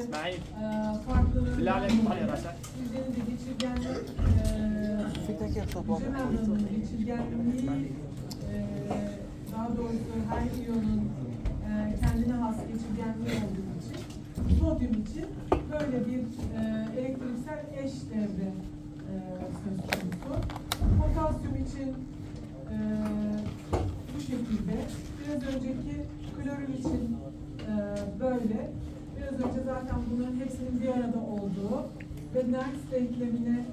İsmail. Eee, farklı Bilal'e var ya Raşat. Üzerinde geçirgenlik, geçirgenliği, daha doğrusu her iyonun eee, kendine has geçirgenliği olduğu için, sodyum için böyle bir eee, elektriksel eş devre eee, söz konusu. Potasyum için eee, bu şekilde, biraz önceki klorür için eee, böyle. Biraz önce zaten bunların hepsinin bir arada olduğu ve Nernst denklemine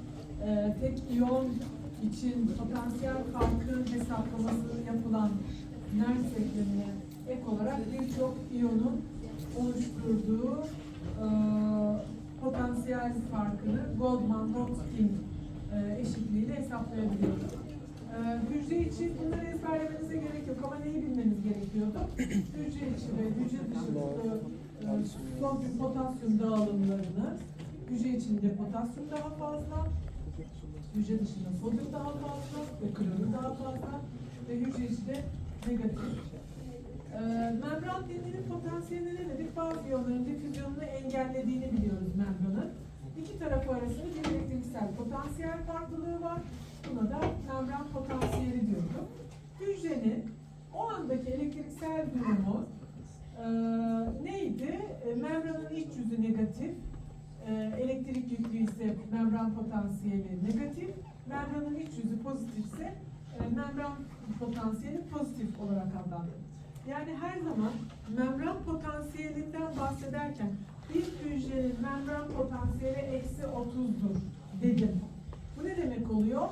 e, tek iyon için potansiyel farkı hesaplaması yapılan Nernst denklemine ek olarak birçok iyonun oluşturduğu e, potansiyel farkını Goldman-Rothstein e, eşitliğiyle hesaplayabiliyoruz. E, hücre için bunları ezberlemenize gerek yok ama neyi bilmeniz gerekiyordu? hücre içi ve hücre dışı sodyum potasyum dağılımlarını hücre içinde potasyum daha fazla, hücre dışında sodyum daha fazla ve klorür daha fazla ve hücre içinde negatif. Ee, membran dininin potansiyeli ne dedik? Bazı iyonların difüzyonunu engellediğini biliyoruz membranın. İki tarafı arasında bir elektriksel potansiyel farklılığı var. Buna da membran potansiyeli diyoruz. Hücrenin o andaki elektriksel durumu ee, neydi? Ee, membranın iç yüzü negatif, ee, elektrik yüklü ise membran potansiyeli negatif, membranın iç yüzü pozitifse e, membran potansiyeli pozitif olarak adlandırılır. Yani her zaman membran potansiyelinden bahsederken bir hücrenin membran potansiyeli eksi 30'dur dedim. Bu ne demek oluyor?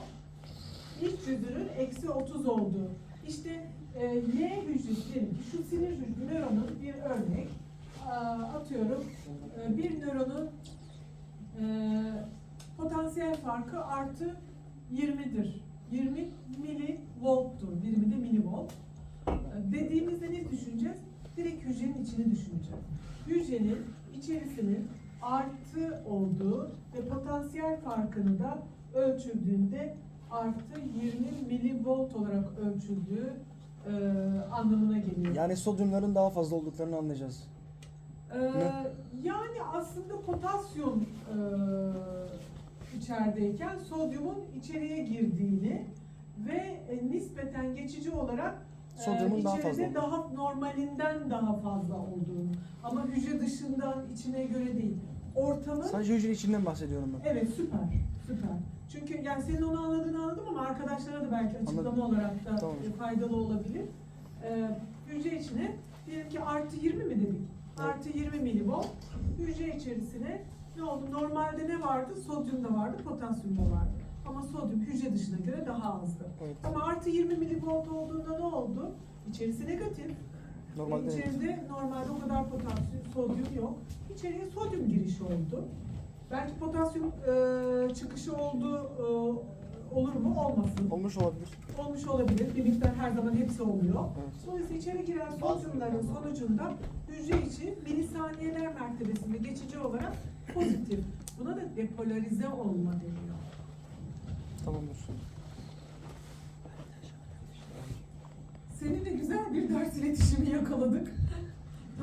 iç yüzünün eksi 30 olduğu. İşte e, Y hücresi diyelim ki şu sinir hücresi nöronun bir örnek atıyorum e, bir nöronun e, potansiyel farkı artı 20'dir. 20 milivolttur. Birimi de milivolt. E, dediğimizde ne düşüneceğiz? Direkt hücrenin içini düşüneceğiz. Hücrenin içerisinin artı olduğu ve potansiyel farkını da ölçüldüğünde artı 20 milivolt olarak ölçüldüğü e, anlamına geliyor. Yani sodyumların daha fazla olduklarını anlayacağız. Ee, yani aslında potasyum e, içerideyken sodyumun içeriye girdiğini ve e, nispeten geçici olarak e, Sodyumun daha içeride fazla daha normalinden daha fazla olduğunu. Ama hücre dışından içine göre değil. Ortamın Sadece hücre içinden bahsediyorum ben. Evet süper, süper. Çünkü yani senin onu anladığını anladım ama arkadaşlara da belki açıklama Anladım. olarak da Tamam. e, faydalı olabilir. Ee, hücre içine diyelim ki artı 20 mi dedik? Artı 20 milivolt. Hücre içerisine ne oldu? Normalde ne vardı? Sodyum da vardı, potasyum da vardı. Ama sodyum hücre dışına göre daha azdı. Evet. Ama artı 20 milivolt olduğunda ne oldu? İçerisi negatif. Normalde içeride normalde o kadar potasyum, sodyum yok. İçeriye sodyum girişi oldu. Belki potasyum e, çıkışı oldu, e, olur mu? Olmasın. olmuş olabilir. Olmuş olabilir. Bir miktar her zaman hepsi oluyor. Evet. Dolayısıyla içeri giren sodyumların sonucunda hücre içi milisaniyeler mertebesinde geçici olarak pozitif. Buna da depolarize olma deniyor. Tamamdır. Seninle güzel bir ders iletişimi yakaladık.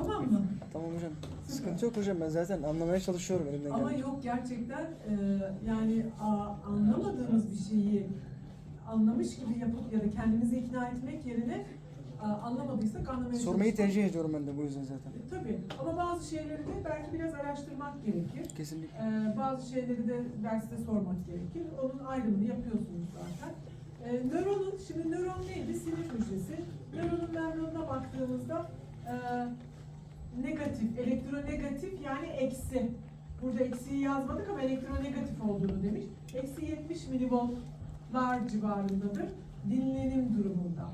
Tamam mı? Tamam hocam. Sıkıntı yok hocam. Ben zaten anlamaya çalışıyorum elimden Ama geldiğince. yok gerçekten e, yani a, anlamadığımız bir şeyi anlamış gibi yapıp ya da kendimizi ikna etmek yerine a, anlamadıysak anlamaya Sormayı çalışmak- tercih ediyorum ben de bu yüzden zaten. E, Tabii ama bazı şeyleri de belki biraz araştırmak gerekir. Kesinlikle. E, bazı şeyleri de derste sormak gerekir. Onun ayrımını yapıyorsunuz zaten. E, nöronun, şimdi nöron neydi? Sinir hücresi. Nöronun membranına baktığımızda e, negatif, elektronegatif yani eksi. Burada eksiyi yazmadık ama elektronegatif olduğunu demiş. Eksi 70 milivoltlar civarındadır dinlenim durumunda.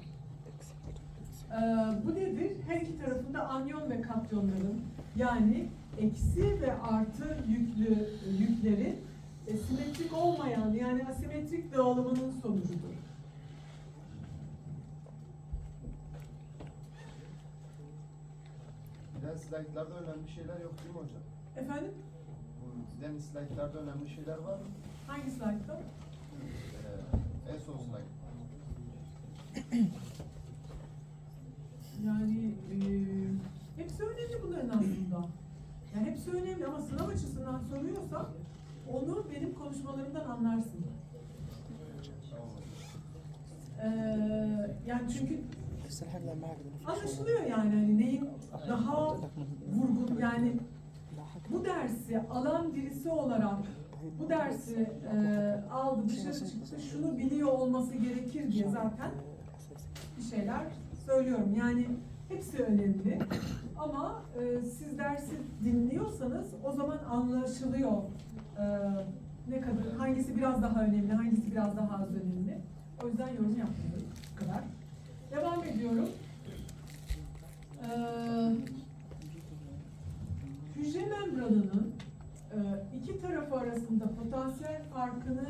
Ee, bu nedir? Her iki tarafında anyon ve katyonların yani eksi ve artı yüklü yüklerin e, simetrik olmayan yani asimetrik dağılımının sonucudur. giden slaytlarda önemli şeyler yok değil mi hocam? Efendim? Bu giden slaytlarda önemli şeyler var mı? Hangi slaytta? Ee, en son slayt. yani e, hepsi önemli bunların aslında. Yani hepsi önemli ama sınav açısından soruyorsa onu benim konuşmalarımdan anlarsın. Ee, yani çünkü anlaşılıyor yani hani daha vurgun yani bu dersi alan birisi olarak bu dersi e, aldı dışarı çıktı şunu biliyor olması gerekir diye zaten bir şeyler söylüyorum. Yani hepsi önemli ama e, siz dersi dinliyorsanız o zaman anlaşılıyor e, ne kadar hangisi biraz daha önemli, hangisi biraz daha az önemli. O yüzden yorum yapmıyorum. Bu kadar. Devam ediyorum. Ee, hücre membranının e, iki tarafı arasında potansiyel farkını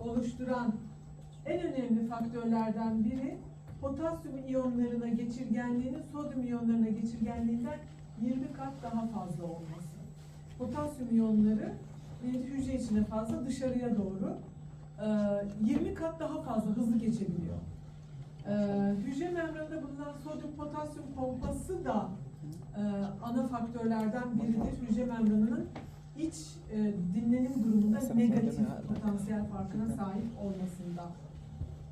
oluşturan en önemli faktörlerden biri potasyum iyonlarına geçirgenliğinin sodyum iyonlarına geçirgenliğinden 20 kat daha fazla olması. Potasyum iyonları hücre içine fazla dışarıya doğru e, 20 kat daha fazla hızlı geçebiliyor. E, hücre membranında bulunan sodyum potasyum pompası da e, ana faktörlerden biridir. Hücre membranının iç e, dinlenim durumunda negatif potansiyel farkına sahip olmasında.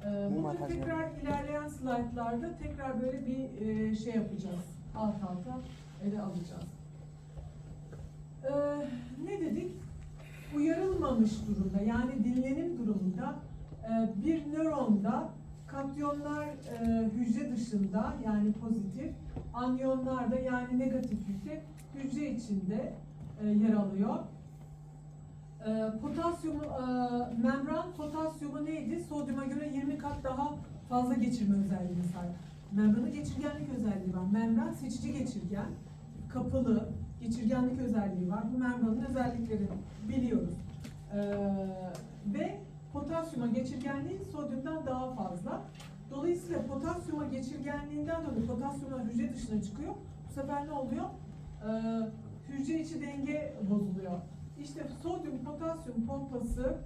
E, Bu bunu tekrar ilerleyen slaytlarda tekrar böyle bir e, şey yapacağız. Alt alta ele alacağız. E, ne dedik? Uyarılmamış durumda yani dinlenim durumunda e, bir nöronda katyonlar e, hücre dışında yani pozitif, anyonlar da yani negatif yükte hücre içinde e, yer alıyor. E, potasyum e, membran potasyumu neydi? Sodyuma göre 20 kat daha fazla geçirme özelliğine sahip. Membranın geçirgenlik özelliği var. Membran seçici geçirgen, kapalı, geçirgenlik özelliği var. Bu membranın özelliklerini biliyoruz. E, ve potasyuma geçirgenliği sodyumdan daha fazla. Dolayısıyla potasyuma geçirgenliğinden dolayı potasyumlar hücre dışına çıkıyor. Bu sefer ne oluyor? Ee, hücre içi denge bozuluyor. İşte sodyum potasyum pompası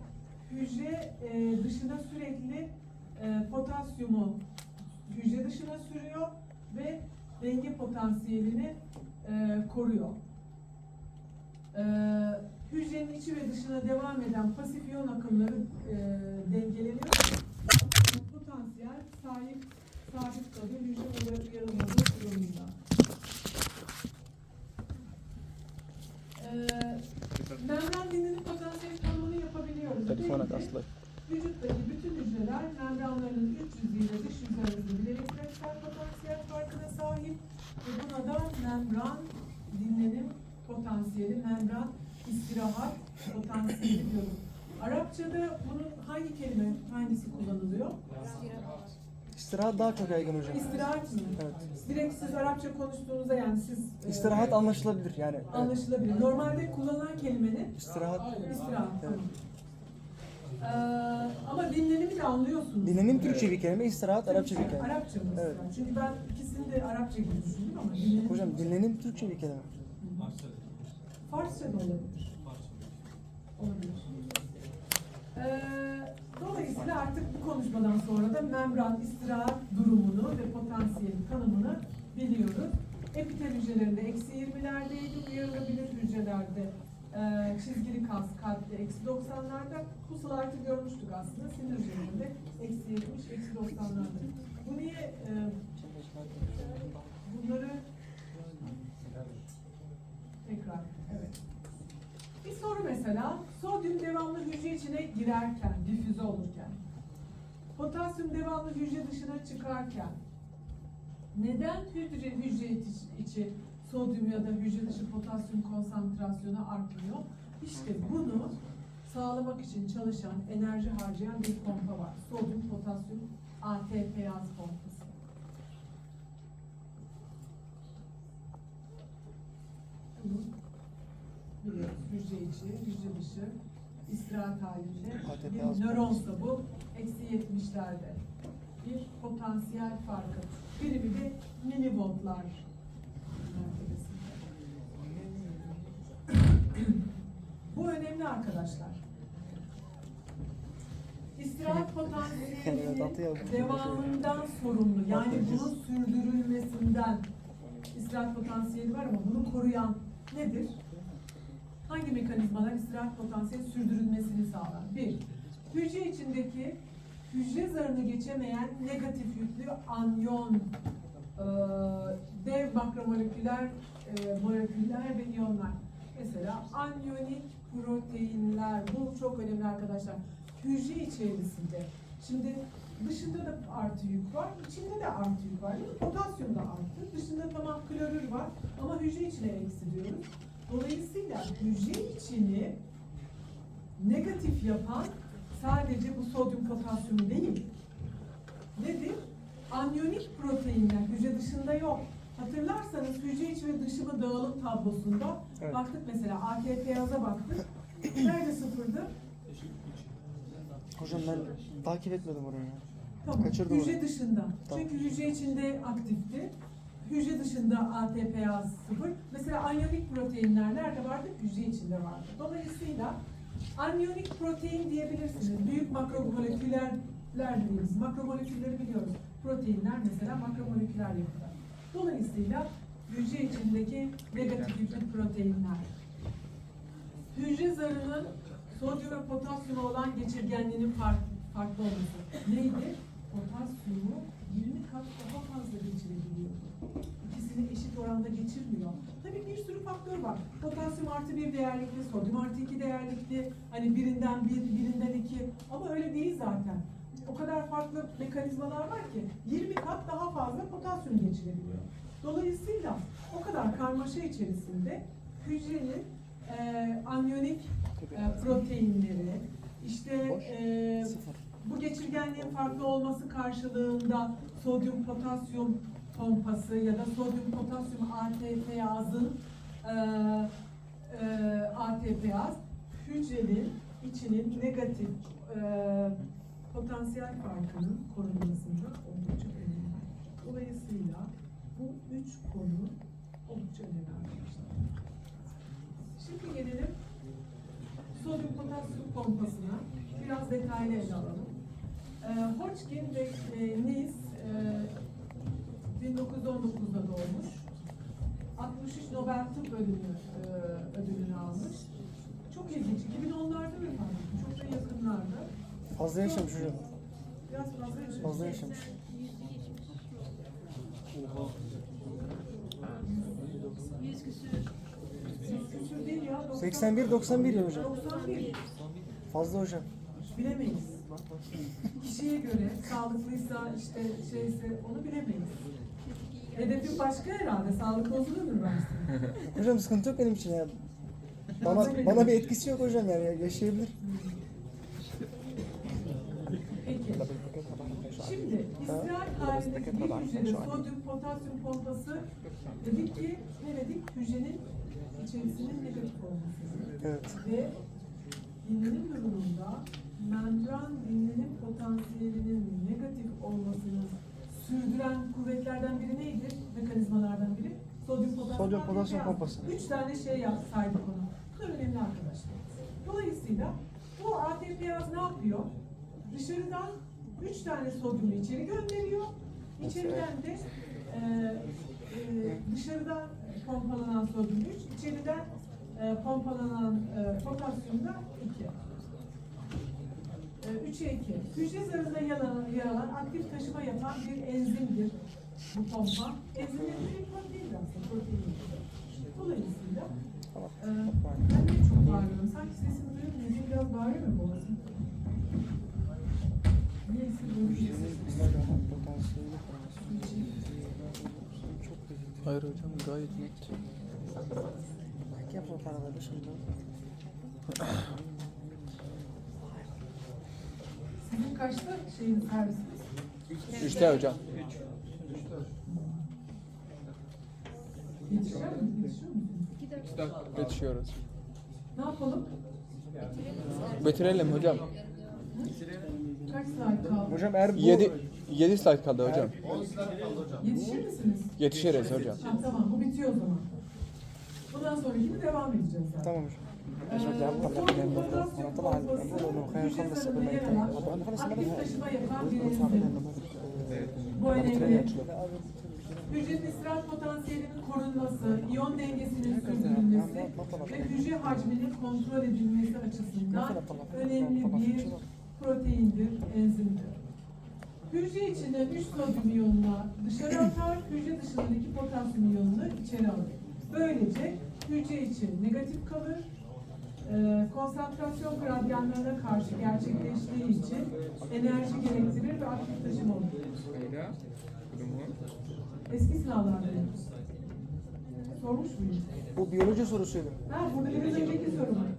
hücre e, dışına sürekli e, potasyumu hücre dışına sürüyor ve denge potansiyelini e, koruyor. Ee, hücrenin içi ve dışına devam eden pasif iyon akımları e, dengeleniyor. Potansiyel sahip sabit kalıyor hücre olarak yarılmadığı durumunda. Ee, membran dinini potansiyel tanımını yapabiliyoruz. Telefona aslı. Vücuttaki bütün hücreler membranlarının üç yüzüyle dış yüz arasında bir refleksler potansiyel farkına sahip ve buna da membran dinlenim potansiyeli, membran istirahat potansiyeli diyoruz. Arapçada bunun hangi kelime, hangisi kullanılıyor? İstirahat daha çok yaygın hocam. İstirahat mı? Evet. Direkt siz Arapça konuştuğunuzda yani siz e, İstirahat anlaşılabilir yani. evet. anlaşılabilir. Normalde kullanılan kelime ne? İstirahat. İstirahat. Evet. Tamam. Ee, ama dinlenimi de anlıyorsunuz. Dinlenim Türkçe bir kelime, istirahat Arapça bir kelime. Arapça mı? Evet. Çünkü ben ikisini de Arapça gibi düşündüm ama dinlenim... Hocam dinlenim Türkçe bir kelime. Farsça da olabilir. Olabilir. Ee, dolayısıyla artık bu konuşmadan sonra da membran istirahat durumunu ve potansiyeli tanımını biliyoruz. Epitel hücrelerinde eksi 20'lerdeydi, uyarılabilir hücrelerde e, çizgili kas kalpte eksi 90'larda. Bu slaytı görmüştük aslında. Sinir hücrelerinde eksi 70, eksi 90'larda. Bu niye e, bunları tekrar soru mesela, sodyum devamlı hücre içine girerken, difüze olurken, potasyum devamlı hücre dışına çıkarken, neden hücre, hücre içi, sodyum ya da hücre dışı potasyum konsantrasyonu artmıyor? İşte bunu sağlamak için çalışan, enerji harcayan bir pompa var. Sodyum potasyum ATPaz pompası. Bunu biliyoruz. Hücre içi, hücre dışı, istirahat halinde bir nöronsa bu eksi 70'lerde bir potansiyel farkı. Birimi de milivoltlar mertebesinde. bu önemli arkadaşlar. İstirahat potansiyelinin devamından sorumlu. Yani bunun sürdürülmesinden istirahat potansiyeli var ama bunu koruyan nedir? Hangi mekanizmalar istirahat potansiyeli sürdürülmesini sağlar? Bir, hücre içindeki hücre zarını geçemeyen negatif yüklü anyon, e, dev makromoleküler e, moleküller ve iyonlar. Mesela anyonik proteinler, bu çok önemli arkadaşlar. Hücre içerisinde. Şimdi dışında da artı yük var, içinde de artı yük var. Potasyum da artı. Dışında tamam klorür var ama hücre içine eksi diyoruz. Dolayısıyla hücre içini negatif yapan sadece bu sodyum potasyum değil. Nedir? Anyonik proteinler hücre dışında yok. Hatırlarsanız hücre içi ve dışı dağılım tablosunda Evet. baktık mesela ATPaza baktık. Nerede sıfırdı? Hocam ben takip etmedim orayı. Tamam. Kaçırdım hücre onu. dışında. Tamam. Çünkü hücre içinde aktifti. Hücre dışında ATPaz sıfır. Mesela anyonik proteinler nerede vardı? Hücre içinde vardı. Dolayısıyla anyonik protein diyebilirsiniz. Büyük makromoleküler dediğimiz makromolekülleri biliyoruz. Proteinler mesela makromoleküler yapıda. Dolayısıyla hücre içindeki negatif yüklü proteinler. Hücre zarının sodyum ve potasyuma olan geçirgenliğinin farklı, farklı olması. Neydi? Potasyumu 20 kat daha fazla geçirebiliyor. İkisini eşit oranda geçirmiyor. Tabii bir sürü faktör var. Potasyum artı bir değerlikli, sodyum artı iki değerlikli. Hani birinden bir, birinden iki. Ama öyle değil zaten. O kadar farklı mekanizmalar var ki 20 kat daha fazla potasyum geçirebiliyor. Dolayısıyla o kadar karmaşa içerisinde hücrenin e, anyonik e, proteinleri, işte e, Geçirgenliğin farklı olması karşılığında sodyum potasyum pompası ya da sodyum potasyum ATPaz'ın e, e, ATPaz hücrenin içinin negatif e, potansiyel farkının korunmasında oldukça önemli. Dolayısıyla bu üç konu oldukça önemli arkadaşlar. Şimdi gelelim sodyum potasyum pompasına biraz detaylı ele alalım. Hodgkin ve e, 1919'da doğmuş. 63 Nobel Tıp ödülü, e, ödülünü almış. Çok ilginç. 2010'larda vefat etmiş. Çok da yakınlarda. Fazla yaşamış hocam. Biraz fazla yaşamış. Fazla yaşamış. Yüz küsür. Küçük değil ya. 90 81 91 ya hocam. 91. Fazla hocam. Bilemeyiz. Kişiye göre sağlıklıysa işte şeyse onu bilemeyiz. Hedefim başka herhalde. Sağlıklı olsun üniversite. Hocam sıkıntı yok benim için ya. Bana bana bir etkisi yok hocam yani yaşayabilir. Peki. Şimdi istirahat halindeki bir hücrede sodyum potasyum pompası dedik ki ne dedik? Hücrenin içerisinin negatif olması. Evet. Ve dinlenim durumunda membran dinlenim potansiyelinin negatif olmasını sürdüren kuvvetlerden biri neydi? Mekanizmalardan biri. Sodyum potasyum, Sodyum potasyum pompası. Üç tane şey yap, saydık ona. Bunlar önemli arkadaşlar. Dolayısıyla bu ATPaz ne yapıyor? Dışarıdan üç tane sodyumu içeri gönderiyor. İçeriden de e, e, dışarıdan pompalanan sodyum 3, içeriden e, pompalanan e, potasyum da 2. 3'e 2. Hücre zarında yer alan, yer alan aktif taşıma yapan bir enzimdir bu pompa. Enzimlerin bir protein aslında, protein. Dolayısıyla e, ben de çok bağırıyorum. Sanki sesimi duyuyor muyum? Biraz bağırıyor mu boğazım? Neyse. Hayır hocam gayet net. Belki yapma paraları şimdi. kaçta şeyin servisiniz? Üçte hocam. Yetişiyor mu? Yetişiyor? Yetişiyoruz. Ne yapalım? Bitirelim hocam. Kaç saat kaldı? Hocam eğer bu 7 7 slide kaldı hocam. Yetişir misiniz? Yetişiriz hocam. Ha, tamam, bu bitiyor o zaman. Bundan sonrakini devam edeceğiz zaten. tamam hocam. Bir enzim. Bu önemli. hücrenin istirahat potansiyelinin korunması, iyon dengesinin sürdürülmesi ve hücre hacminin kontrol edilmesi açısından önemli bir proteindir, enzimdir. Hücre içinden 3 sodyum iyonunu dışarı atar, hücre dışındaki potasyum iyonunu içeri alır. Böylece hücre için negatif kalır, Ee, konsantrasyon gradyanlarına karşı gerçekleştiği için enerji gerektirir ve aktif taşıma olur. Eski sınavlarda sormuş muyum? Bu biyoloji sorusuydu. Ha burada biraz önceki soru var.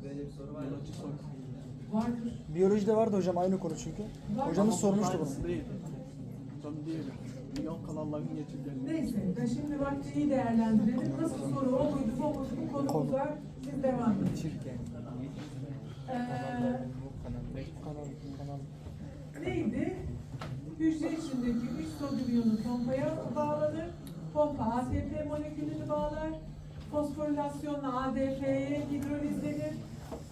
Vardır. Biyolojide vardı hocam aynı konu çünkü. Hocamız sormuştu bunu. Değil. Tam değil. Milyon kanalların getirgenliği. Neyse, ben şimdi vakti iyi değerlendirelim. Nasıl soru o muydu, bu muydu, bu konumuz var. Siz devam edin. Neydi? Hücre içindeki 3 sodyum pompaya bağlanır. Pompa ATP molekülünü bağlar. Fosforilasyonla ADP'ye hidrolizlenir.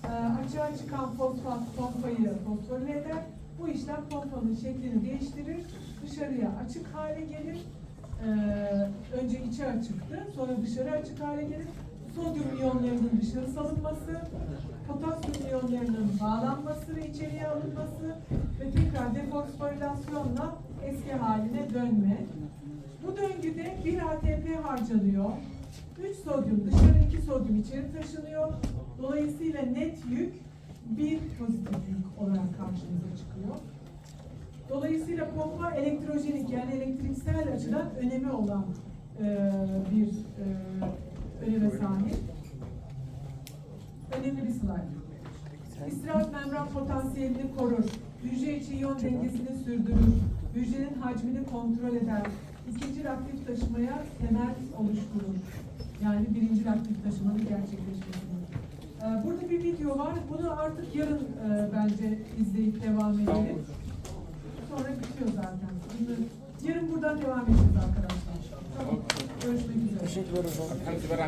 Ee, açığa çıkan fosfat pompayı fosforile eder. Bu işlem pompanın şeklini değiştirir. Dışarıya açık hale gelir. Ee, önce içe açıktı, sonra dışarı açık hale gelir. Sodyum iyonlarının dışarı salınması, potasyum iyonlarının bağlanması ve içeriye alınması ve tekrar defosforilasyonla eski haline dönme. Bu döngüde bir ATP harcanıyor. 3 sodyum dışarı, 2 sodyum içeri taşınıyor. Dolayısıyla net yük bir pozitif yük olarak karşımıza çıkıyor. Dolayısıyla pompa elektrojenik yani elektriksel açıdan önemi olan e, bir e, öneme sahip. Önemli bir slide. İstirahat membran potansiyelini korur. Hücre içi iyon dengesini sürdürür. Hücrenin hacmini kontrol eder. İkinci aktif taşımaya temel oluşturur. Yani birinci aktif taşımanın gerçekleşmesini. Ee, Burada bir video var. Bunu artık yarın e, bence izleyip devam edelim. Sonra bitiyor zaten. Yarın buradan devam edeceğiz arkadaşlar. Tamam. الحمد لله